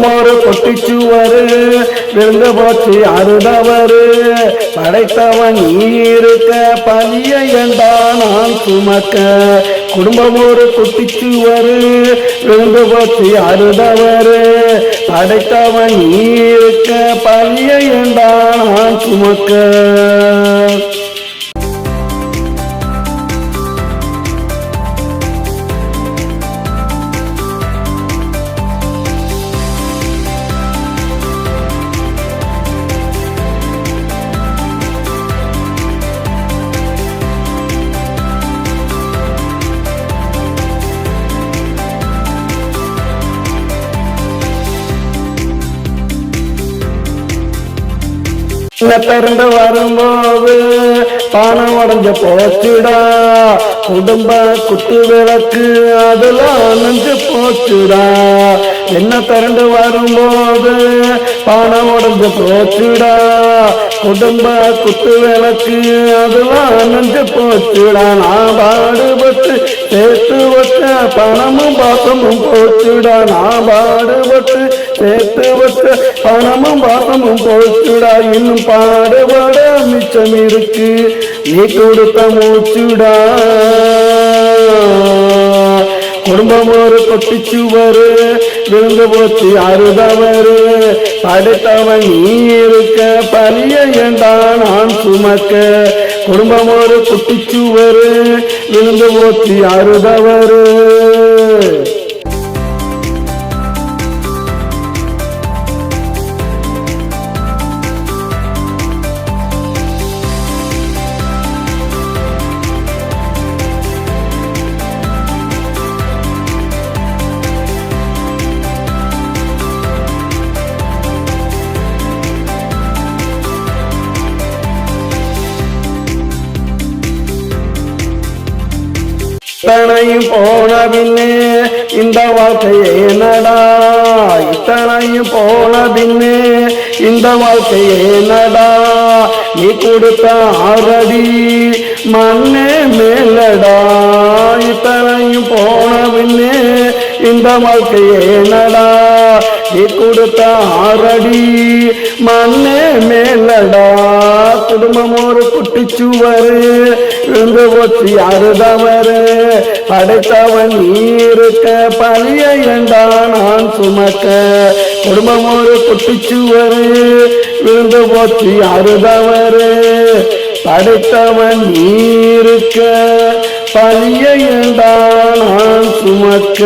ஒரு கொட்டிச்சுவரு விழுந்து போச்சு அருதவரு படைத்தவன் நீ இருக்க பழிய ஏண்டா நான் சுமக்க? குடும்பம் ஒரு குட்டிச்சுவரு விழுந்து போச்சு அருதவரு படைத்தவன் நீ இருக்க பழிய ஏண்டா நான் சுமக்க? சின்ன வரும்போது பணம் உடஞ்ச போச்சுடா. குடும்ப குத்து விளக்கு அதுல நஞ்சு போச்சுடா. என்ன திரண்டு வரும்போது பணம் உடஞ்ச போச்சுடா. குடும்ப குத்து விளக்கு அதுல நஞ்சு போச்சுடா. நான் பாடுபட்டு சேர்த்து வச்ச பணமும் பாசமும் போச்சுடா. நான் பாடுபட்டு சேர்த்து வச்ச பணமும் பாசமும் போச்சுடா. இன்னும் பாடுபட மிச்சம் இருக்கு. நீ கொடுத்த மூச்சுடா. குடும்பம் ஒரு கொட்டிச்சுவரு விழுந்து போச்சு அறுதவரு. படைத்தவன் நீ இருக்க பழிய என்றான் நான் சுமக்க? குடும்பம் ஒரு குட்டிச்சுவரு விழுந்து போச்சு அறுதவரு. இத்தனை போன இந்த வாழ்க்கையே நடா. இத்தனையும் போன பின்னே இந்த வாழ்க்கையே நடா. நீ கொடுத்த ஆரடி மண்ணே மேலடா. இத்தனையும் போன பின்னே இந்த வாழ்க்கையே நடா. நீ கொடுத்த ஆரடி மண்ணே மேலடா. குடும்பம் ஒரு குட்டிச்சுவரு. இருந்து போச்சு யாருதவரு படைத்தவன் நீருக்க பழிய ஏண்டா நான் சுமக்க? குடும்பம் ஒரு குட்டிச்சுவரு. விழுந்து போச்சு யாருதவரு படைத்தவன் நீருக்க பழிய ஏண்டா நான் சுமக்க?